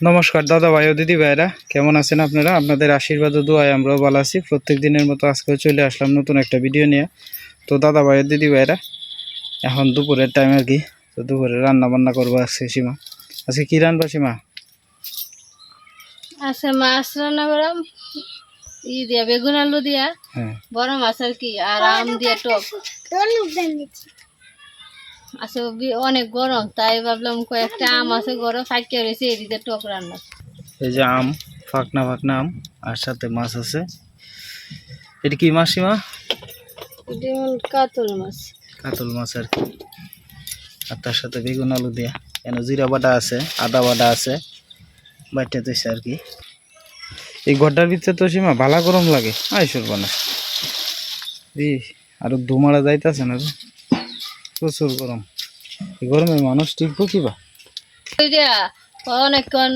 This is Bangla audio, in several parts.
নমস্কার দাদা ভাই ও দিদি ভাইরা কেমন আছেন আপনারা? আপনাদের আশীর্বাদ ও দোয়ায় আমরাও ভালো আছি। প্রত্যেক দিনের মতো আজকেও চলে আসলাম নতুন একটা ভিডিও নিয়ে। তো দাদা ভাই ও দিদি ভাইরা এখন দুপুরের টাইম আর কি? তো দুপুরে রান্না বান্না করব আজকে সীমা। আজকে কি রান্না সীমা? আচ্ছা মাছ রান্না করাম ই দিয়া বেগুন আলু দিয়া হ্যাঁ। বড় মাছ আর কি আর আম দিয়া টক। আচ্ছা বি- অনেক গরম তাই ভাবলাম কয়েকটা আম আছে গরম ফাঁকিয়ে রয়েছে এই দিয়ে টক রান্না। এই যে আম ফাঁকনা ফাঁকনা আম আর সাথে মাছ আছে। এটা কি মাছ সীমা? কাতল মাছ। কাতল মাছ আর কি। আর তার সাথে বেগুন আলু দিয়া। কেন জিরা বাটা আছে আদা বাটা আছে বাইটে তৈছে আর কি। এই ঘরটার ভিতরে তো সীমা ভালা গরম লাগে। আইসুর বানা ই আরও ধুমারা যাইতেছে না প্রচুর গরম। গরমে মানুষ টিকবো কিবা অনেকক্ষণ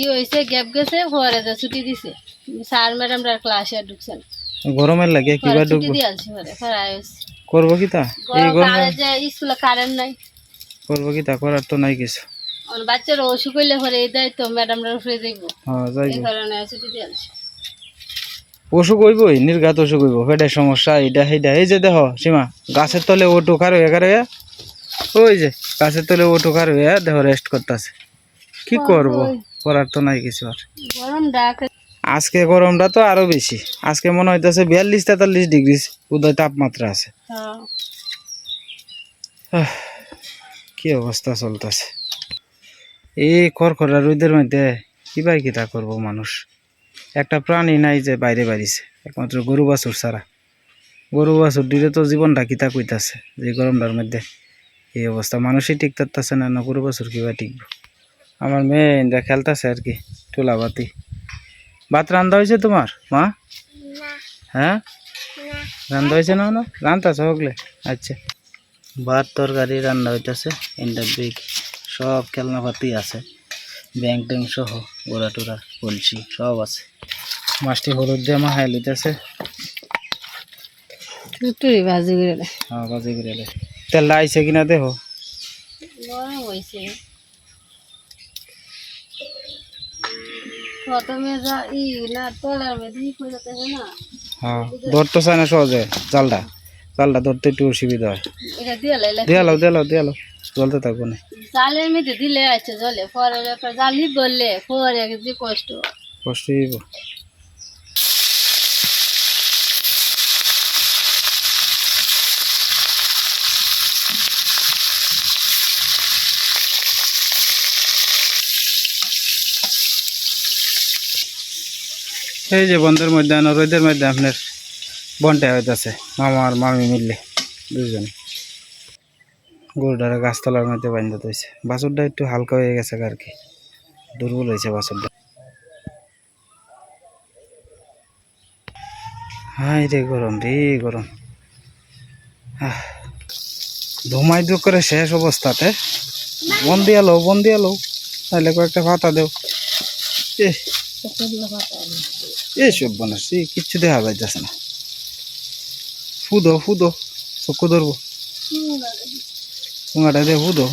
ই হয়েছে গ্যাপ গেছে পরে যে ছুটি দিছে। স্যার ম্যাডামরা ক্লাসে ঢুকছে গরমের লাগে কিবা ঢুকবো। করব কি তা? এই গরমে যে স্কুলে কারেন্ট নাই। করব কি তা? করার তো নাই কিছু। বাচ্চারা অসুখ হইলে পরে এই দায়িত্ব ম্যাডামরা উপরে দেখব হ্যাঁ যাই এই কারণে ছুটি দিয়ে অসুখ হইবই নির্ঘাত অসুখ হইব পেটের সমস্যা এইটা সেইটা এই যে দেখো সীমা গাছের তলে ও কার হয়ে কার ওই যে গাছের তলে ও কার হয়ে দেখো রেস্ট করতেছে। কি করব? করার তো নাই কিছু আর। আজকে গরমটা তো আরও বেশি। আজকে মনে হইতেছে বিয়াল্লিশ তেতাল্লিশ ডিগ্রি উদয় তাপমাত্রা আছে। হ্যাঁ। কি অবস্থা চলতেছে। এই খড়খড়া রোদের মধ্যে কি কিবাই কিতা করব মানুষ? একটা প্রাণী নাই যে বাইরে বাড়িছে একমাত্র গরু বাছুর ছাড়া। গরু বাছুর দিলে তো জীবনটা কিতা কইতাছে যে গরমটার মধ্যে এই অবস্থা। মানুষই টিক থাকতেছে না না গরু বাছুর কিবা টিকব আমার মেয়ে ইন্দা খেলতেছে আর কি টুলা বাতি ভাত রান্ধা হয়েছে তোমার মা? হ্যাঁ? রান্ধা হয়েছে না না? রান্তাছে হগলে? আচ্ছা। ভাত তরকারি রান্না হইতেছে ইন্ডা সব খেলনাপাতি আছে। ব্যাং ট্যাং সহ গোড়া টোরা কলসি সব আছে। মাছটি হলুদ দিয়ে মাহাই লইতেছে। টুটুরি ভাজি করে হ্যাঁ বাজি করে লে তেলটা আইছে কিনা না হ্যাঁ ধরতে চায় না সহজে জালটা। জালটা ধরতে একটু অসুবিধা হয়। দেয়ালো দেয়ালো দেয়ালো জলতে থাকব না। জালের মধ্যে দিলে আছে জলে পরে জালি বললে পরে যে কষ্ট। কষ্ট এই যে বন্ধের মধ্যে রোদের মধ্যে আপনার বনটা হইতেছে মামা আর মামি মিললে দুজনে গরুটারে গাছতলার মধ্যে বান্ধতে হয়েছে বাছুরটা একটু হালকা হয়ে গেছে আর কি। দুর্বল হয়েছে বাছুরটা। হাই রে গরম রে গরম। ধুমাই দু করে শেষ অবস্থাতে। বন দিয়া লো বন দিয়া লো তাহলে কয়েকটা ভাতা দেও। এ এ সব কিচ্ছু দেখা যাইতেছে না। ফুদো ফুদো, চক্ষু ধরবো। তোমাটা দিয়ে ফুদো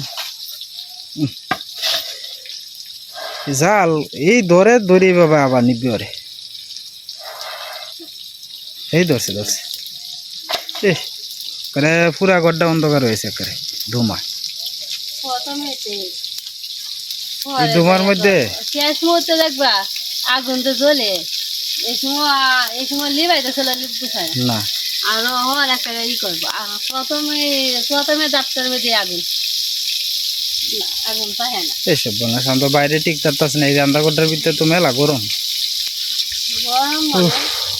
জাল এই ধরে ধরে বাবা আবার নিবি ওরে। এই ধরছে ধরছে এ করে পুরা গড্ডা অন্ধকার হয়েছে করে ধুমা ধুমার মধ্যে? শেষ মুহূর্তে দেখবা আগুন তো জ্বলে। এই সময় এই সময় লিবাইতে চলে না। না আর হওয়ার একটা ই করব। প্রথমে প্রথমে ডাক্তার মধ্যে আগুন। আগুন পাহে না। এসব বানাস আমরা বাইরে ঠিক থাকতেছে না এই রান্না ভিতরে তো মেলা গরম। গরম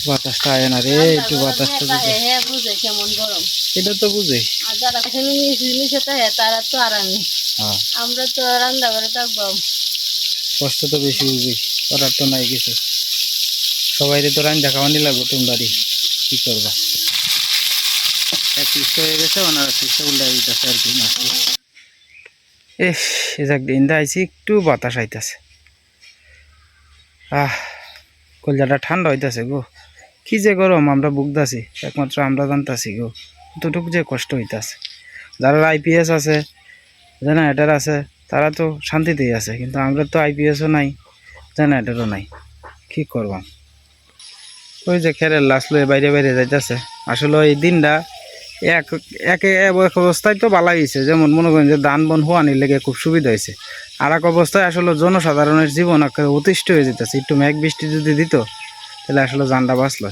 বাতাসটা আয় না রে একটু বাতাসটা দিতে হ্যাঁ বুঝে কেমন গরম। এটা তো বুঝি। আর যারা তারা তো আরামে হ্যাঁ। আমরা তো রান্না করে থাকব। কষ্ট তো বেশি বুঝি করার তো নাই কিছু। সবাই তো রান্না খাওয়ানি লাগবে তোমরারই কি করবা? দিন একটু বাতাস আইতাছে। আহ, কলজাটা ঠান্ডা হইতাছে গো। কি যে গরম, আমরা বুকদাছি একমাত্র আমরা জানতাছি গো। এতটুকু যে কষ্ট হইতাছে। যারা আইপিএস আছে, জেনারেটার আছে, তারা তো শান্তিতেই আছে, কিন্তু আমরা তো আইপিএসও নাই, জেনারেটারও নাই। কি করবাম? ওই যে খেরের লাশ লয়ে বাইরে বাইরে যাইতেছে। আসলে এই দিনটা এক একে এক অবস্থায় তো ভালো হয়েছে যেমন মনে করেন যে দান বন হওয়ানির লেগে খুব সুবিধা হয়েছে আর এক অবস্থায় আসলে জনসাধারণের জীবন অতিষ্ঠ হয়ে যেতেছে। একটু মেঘ বৃষ্টি যদি দিত তাহলে আসলে জানটা বাঁচল।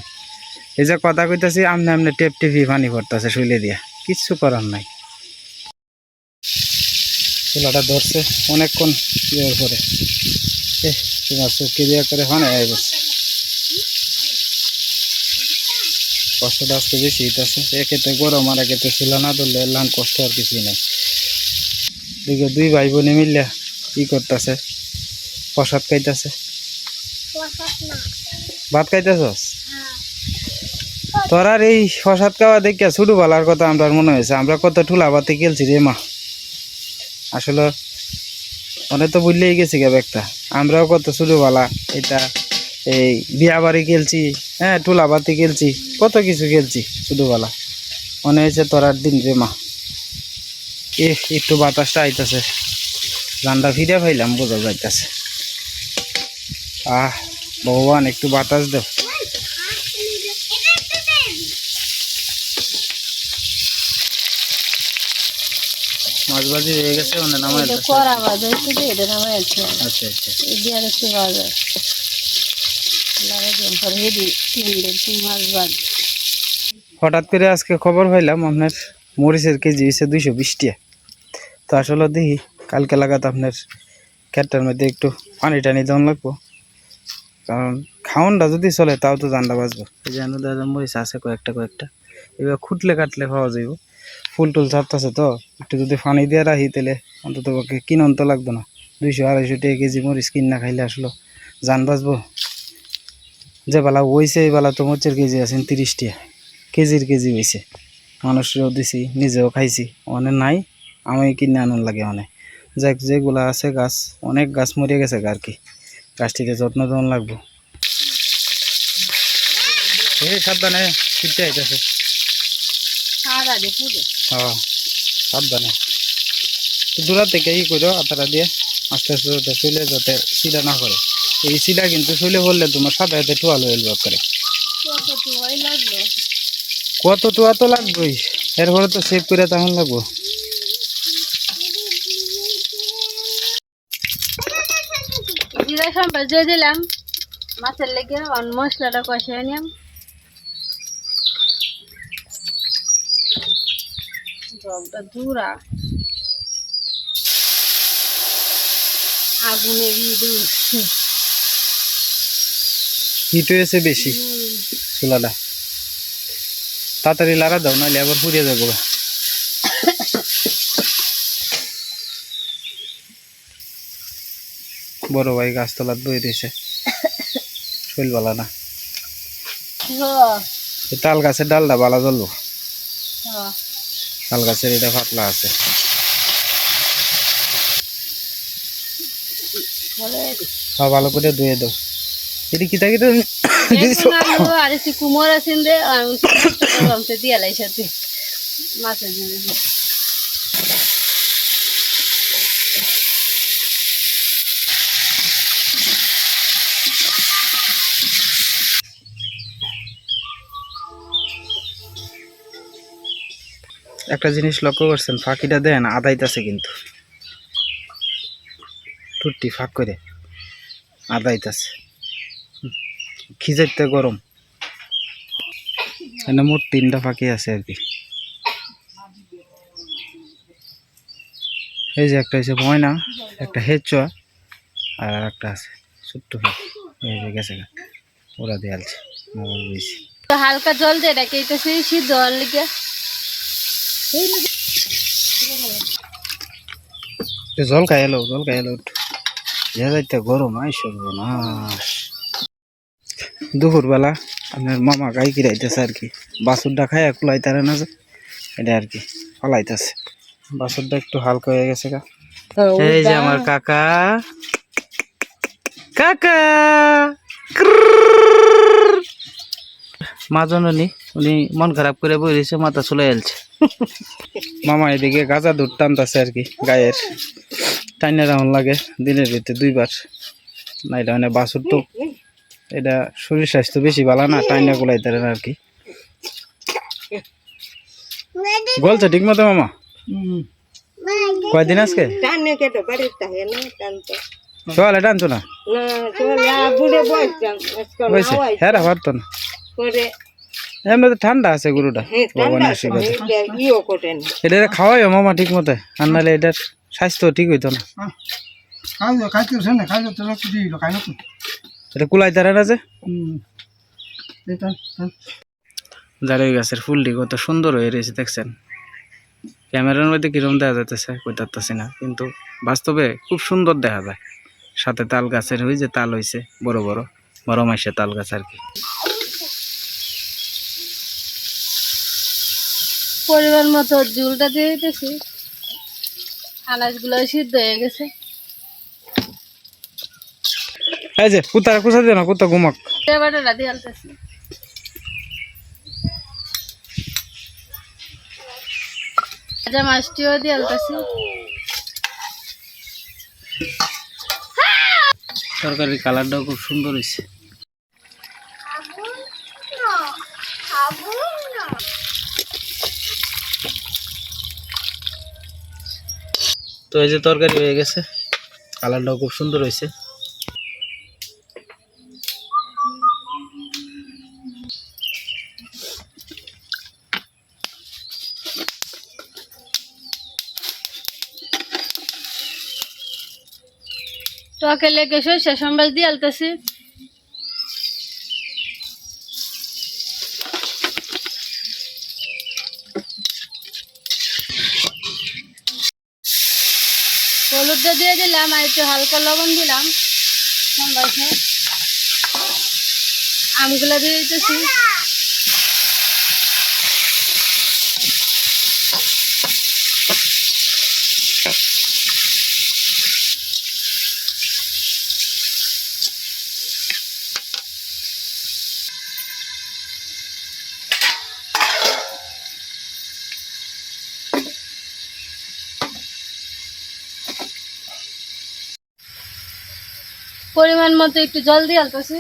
এই যে কথা কইতাছি আমনে আমনে টেপ টিপি পানি পড়তেছে শুইলে দিয়া। কিচ্ছু করার নাই। চুলাটা ধরছে অনেকক্ষণ করে এহ, তোমার চোখে দিয়ে করে আয় বসছে। কষ্টটা আজকে বেশি হইতেছে। একেতে গরম আর একেতে চুলা না ধরলে লান কষ্ট আর কিছুই নাই। দুইকে দুই ভাই বোনে মিললে ই করতেছে প্রসাদ খাইতেছে। ভাত খাইতেছস? তোর আর এই প্রসাদ খাওয়া দেখিয়া ছোটো বেলার কথা আমরা মনে হয়েছে আমরা কত ঠুলা বাতি খেলছি রে মা। আসলে অনেক তো বুঝলেই গেছি গে একটা আমরাও কত ছোটোবেলা এটা এই বিয়া বাড়ি খেলছি হ্যাঁ টুলা বাতি খেলছি কত কিছু খেলছি ছোটোবেলা। মনে হয়েছে তোরার দিন রে মা। এ একটু বাতাসটা আইতাছে। রান্না ফিরে পাইলাম বোঝা যাইতাছে। আহ ভগবান একটু বাতাস দাও। মাছ বাজি হয়ে গেছে নামাই আচ্ছা আচ্ছা। হঠাৎ করে আজকে খবর পাইলাম আপনার মরিচের কেজি হয়েছে দুইশো বিশ টাকা তো আসলে দেখি, কালকে লাগাত আপনার ক্যাটটার মধ্যে একটু পানি টানি দেওয়ান লাগবো। কারণ খাওয়ানটা যদি চলে, তাও তো জানটা বাঁচবো। এই যে দাদা মরিচ আছে কয়েকটা কয়েকটা। এবার খুটলে কাটলে খাওয়া যাইব। ফুল টুল ছাড়তেছে তো, একটু যদি পানি দিয়ে রাখি তাহলে অন্তত পক্ষে কিনন তো লাগবে না। দুইশো আড়াইশো টাকা কেজি মরিচ কিন খাইলে আসলো জান বাঁচবো। যে বেলা হয়েছে এই বেলা তো মরিচের কেজি আছেন তিরিশ টাকা কেজির কেজি হয়েছে মানুষেরও দিছি নিজেও খাইছি। অনেক নাই আমি কিনে আনন্দ লাগে অনেক যাক যেগুলা আছে গাছ অনেক গাছ মরে গেছে আর কি। গাছটিতে যত্ন দেওয়ান লাগবো। এই সাবধানে ফিরতে আইতেছে। হ্যাঁ সাবধানে। তো দূরা থেকে ই করো আতারা দিয়ে আস্তে আস্তে যাতে শুইলে যাতে সিলা না করে। এই সিলা কিন্তু শুইলে বললে তোমার সাথে সাথে টোয়াল হয়ে করে কত টোয়া তো লাগবেই এরপরে তো সেভ করে তখন লাগবো। জিরা সম্বার দিয়ে দিলাম মাছের লেগে অন মশলাটা কষিয়ে নিলাম। দূরা আগুনে হিট হয়েছে বেশি চুলাটা। তাড়াতাড়ি লাড়া দাও নাহলে আবার পুড়িয়ে যাব। বড় ভাই গাছতলার বই রয়েছে শৈলবালা না। তাল গাছের ডালটা বালা জ্বলবো তাল গাছের এটা পাতলা আছে। হ্যাঁ ভালো করে ধুয়ে দাও। এটি কিতা কিতা দিছো? আর একটু কুমোর আছেন রে আমি রমতে দিয়ে লাই সাথে। মাছের জিনিস একটা জিনিস লক্ষ্য করছেন ফাঁকিটা দেন আদাইতাছে কিন্তু। টুট্টি ফাঁক করে আদাইতাছে। খিজাইতে গরম? এখানে মোট তিনটা ফাঁকি আছে আর কি। এই যে একটা হচ্ছে ময়না একটা হেঁচুয়া আর একটা আছে ছোট্ট ফাঁকি এই যে গেছে ওরা দেয়ালছে মোবাইল বইছি তো হালকা জল দিয়ে রেখে এটা সেই সিদ্ধ হওয়ার লিগে? জল খাই এলো জল খাই এলো যাইতে গরম আই সর্বনাশ। দুপুরবেলা আপনার মামা গাই কিরাইতেছে আর কি। বাছুরটা খাই কুলাইতারে না যে এটা আর কি ফলাইতেছে। বাছুরটা একটু হালকা হয়ে গেছে গা। এই যে আমার কাকা। কাকা! মা জননী উনি মন খারাপ করে বই রয়েছে মাথা চলে এলছে মামা এদিকে গাঁজা দুধ টানতেছে আর কি গায়ের। টাইনে রাউন লাগে দিনের ভিতরে দুইবার। না এটা মানে বাছুর তো এটা শরীর স্বাস্থ্য বেশি ভালো না টাইনা গুলাইতে না আর কি গলছে ঠিক মতো মামা? কয়দিন আজকে? সকালে টানছো না হ্যাঁ পারতো না। এমনি ঠান্ডা আছে গরুটা হ্যাঁ ভগবানের আশীর্বাদে এটা খাওয়াইও মামা ঠিক মতো আর নাহলে এটার স্বাস্থ্য ঠিক হইতো না। খাইলো এটা কুলাইতে পারে না যে হুম এটা গাছের ফুলটি কত সুন্দর হয়ে রয়েছে দেখছেন? ক্যামেরার মধ্যে কিরম দেখা যাইতেছে কইতাছি না। কিন্তু বাস্তবে খুব সুন্দর দেখা যায়। সাথে তাল গাছের ওই যে তাল হইছে বড় বড় বড় মাসে তাল গাছ আর কি। পরিমাণ মতো জুলটা দিয়ে দিতেছি। আনাজগুলো সিদ্ধ হয়ে গেছে। এই যে কুত্তারা কুচা দিও না কুত্তা ঘুমাক। ভাজা মাছটিও দিয়ে আলতেছি। তরকারির কালারটাও খুব সুন্দর হয়েছে। তো এই যে তরকারি হয়ে গেছে কালারটাও খুব সুন্দর হয়েছে। টকে লেগে সরষে সম্বাস দিয়ে আলতেছি। হলুদটা দিয়ে দিলাম আর একটু হালকা লবণ দিলাম। সম্বাসে। আমগুলো দিয়ে দিতেছি। পরিমাণ মতো একটু জল দিয়ে আলতেছি।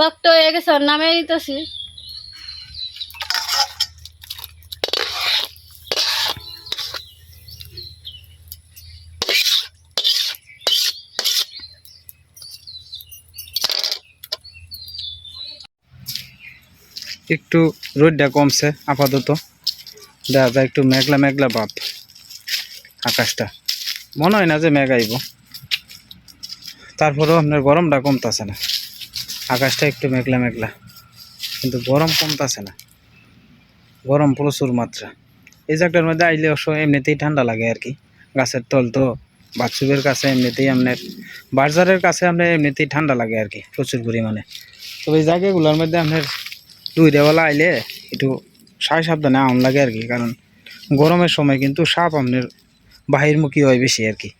টকটা হয়ে গেছে, ওর নামে দিতেছি। একটু রোদটা কমছে, আপাতত। দেখা যায় একটু মেঘলা মেঘলা ভাব আকাশটা। মনে হয় না যে মেঘ আইব। তারপরেও আপনার গরমটা কমতাছে না। আকাশটা একটু মেঘলা মেঘলা, কিন্তু গরম কমতাছে না। গরম প্রচুর মাত্রা। এই জায়গাটার মধ্যে আইলে অবশ্য এমনিতেই ঠান্ডা লাগে আর কি। গাছের তল তো বাথরুমের কাছে এমনিতেই আপনার বাজারের কাছে আপনার এমনিতেই ঠান্ডা লাগে আর কি, প্রচুর পরিমাণে। তবে এই জায়গাগুলোর মধ্যে আপনার দুই দেওয়ালা আইলে একটু সাই সাবধানে আম লাগে আর কি, কারণ গরমের সময় কিন্তু সাপ আপনার বাহিরমুখী হয় বেশি আর কি।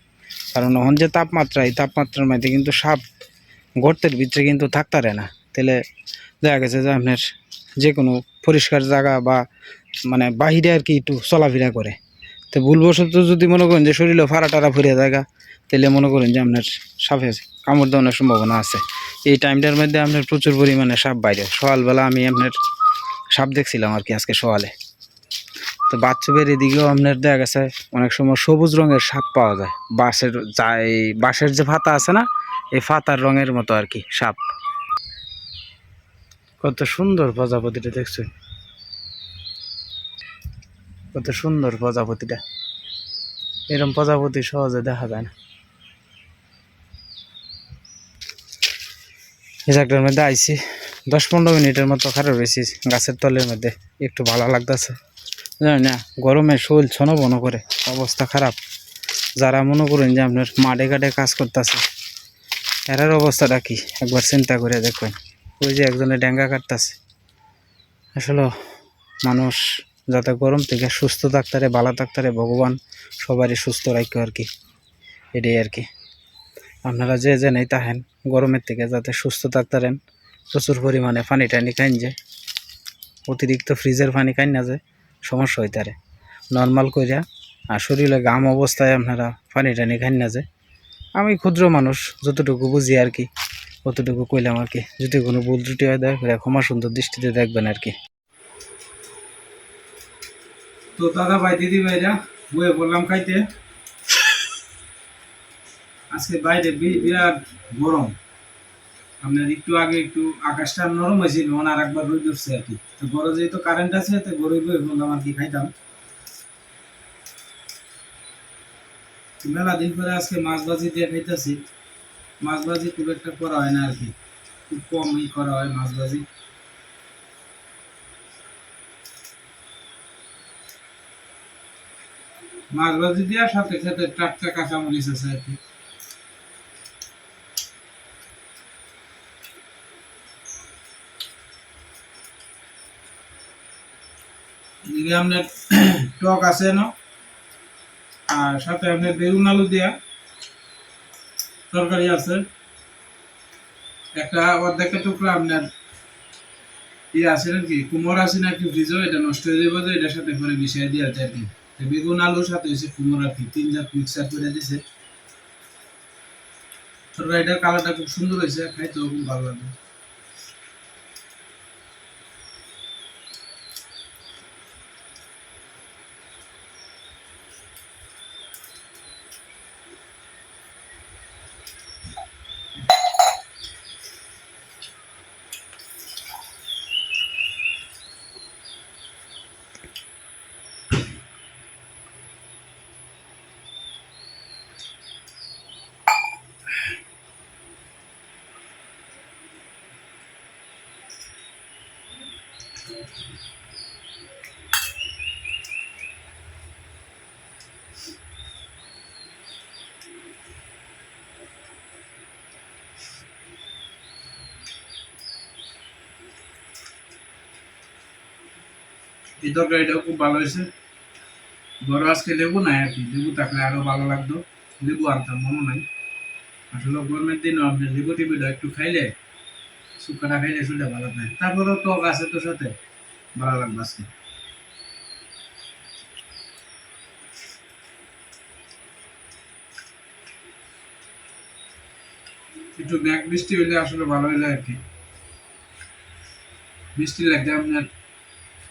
কারণ এখন যে তাপমাত্রা, এই তাপমাত্রার মধ্যে কিন্তু সাপ গর্তের ভিতরে কিন্তু থাকতারে না। তাহলে দেখা গেছে যে আপনার যে কোনো পরিষ্কার জায়গা বা মানে বাহিরে আর কি একটু চলাফেরা করে। তো ভুলবশত যদি মনে করেন যে শরীরে ফাড়া টাড়া ফুরিয়ে জায়গা, তাহলে মনে করেন যে আপনার সাপে কামড় দেওয়ার সম্ভাবনা আছে। এই টাইমটার মধ্যে আপনার প্রচুর পরিমাণে সাপ বাইরে। সকালবেলা আমি আপনার সাপ দেখছিলাম আর কি আজকে সকালে। তো বাচ্চুবের এদিকেও আপনার দেখা গেছে অনেক সময় সবুজ রঙের সাপ পাওয়া যায়। বাঁশের যা এই বাঁশের যে ফাতা আছে না এই ফাতার রঙের মতো আর কি, সাপ। কত সুন্দর প্রজাপতিটা দেখছেন কত সুন্দর প্রজাপতিটা। এরকম প্রজাপতি সহজে দেখা যায় না। জায়গাটার মধ্যে আইসি দশ পনেরো মিনিটের মতো খারাপ রয়েছি গাছের তলের মধ্যে, একটু ভালো লাগতেছে। জানি না, গরমে শরীর ছন বন করে, অবস্থা খারাপ। যারা মনে করেন যে আপনার মাঠে ঘাটে কাজ করতেছে এরার অবস্থাটা কি? একবার চিন্তা করে দেখবেন ওই যে একজনে ডেঙ্গা কাটতেছে। আসলে মানুষ যাতে গরম থেকে সুস্থ থাকতারে ভালো থাকতারে ভগবান সবারই সুস্থ রাখে আর কি। এটাই আর কি। আপনারা যে যে নেই তাহেন গরমের থেকে যাতে সুস্থ থাকতারেন প্রচুর পরিমাণে পানি টানি খাইন যে। অতিরিক্ত ফ্রিজের পানি খাইন না যে, সমস্যা হইতারে। নর্মাল কইরা, আর শরীরে গাম অবস্থায় আপনারা পানি টানি খাইন না যে। আমি ক্ষুদ্র মানুষ, যতটুকু বুঝি আর কি, অতটুকু কইলাম আর কি। যদি কোনো ভুল ত্রুটি হয়, দেয় ক্ষমা সুন্দর দৃষ্টিতে দেখবেন আর কি। তো দাদা ভাই, দিদি ভাইরা বয়ে বললাম খাইতে। আজকে বাইরে বিরাট গরম। আপনার একটু আগে একটু আকাশটা নরম হয়েছিল আর একবার রোদ উঠছে আর কি। তো গরম যেহেতু কারেন্ট আছে, তো গরম বয়ে বললাম আর কি, খাইতাম। মেলা দিন পরে আজকে মাছ ভাজি দিয়ে খাইতেছি। মাছ ভাজি খুব একটা করা হয় না আর কি খুব কমই করা হয় মাছ ভাজি। মাছ ভাজি দেওয়ার সাথে সাথে টাটকা কাঁচামরিচ আছে আর কি এদিকে আপনার টক আছে না? আর সাথে আপনার বেগুন আলু দেয়া তরকারি আছে। একটা অর্ধেকটা টুকরা আপনার ইয়ে আছে নাকি, কুমোর আছে না একটু ভিজো, এটা নষ্ট হয়ে যাবে তো এটার সাথে করে মিশিয়ে দিয়ে আছে আর কি। বেগুন আলুর সাথে হয়েছে কুমোর আর কি, তিন জাত মিক্সার করে দিছে। তরকারিটার কালারটা খুব সুন্দর হয়েছে, খাইতেও খুব ভালো লাগে এই তরকারিটাও খুব ভালো হয়েছে। বড় আজকে লেবু নাই আর কি। লেবু থাকলে আরও ভালো লাগতো। লেবু আনতাম, মনে নাই। আসলে গরমের দিন লেবু টেবিল একটু খাইলে শুকাটা খাইলে শুনলে ভালো থাকে। তারপরেও টক আছে তোর সাথে? ভালো লাগবে আজকে। একটু ব্যাগ বৃষ্টি হইলে আসলে ভালো হইলে আর কি। বৃষ্টি লাগলে আপনার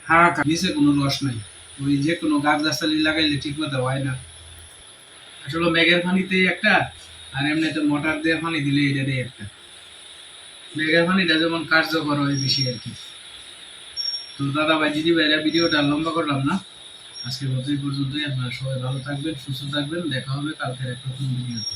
হাহাকার। নিচে কোনো রস নাই। ওই যে কোনো গাছ গাছালি লাগাইলে ঠিক মতো হয় না। আসলে মেঘের পানিতেই একটা, আর এমনিতে মোটর দিয়ে পানি দিলে এটারই একটা। মেঘের পানিটা যেমন কার্যকর হয় বেশি আর কি। তো দাদা ভাই দিদি ভাইরা ভিডিওটা লম্বা করলাম না। আজকে মতো এই পর্যন্তই। আপনারা সবাই ভালো থাকবেন, সুস্থ থাকবেন। দেখা হবে কালকের একটা নতুন ভিডিওতে।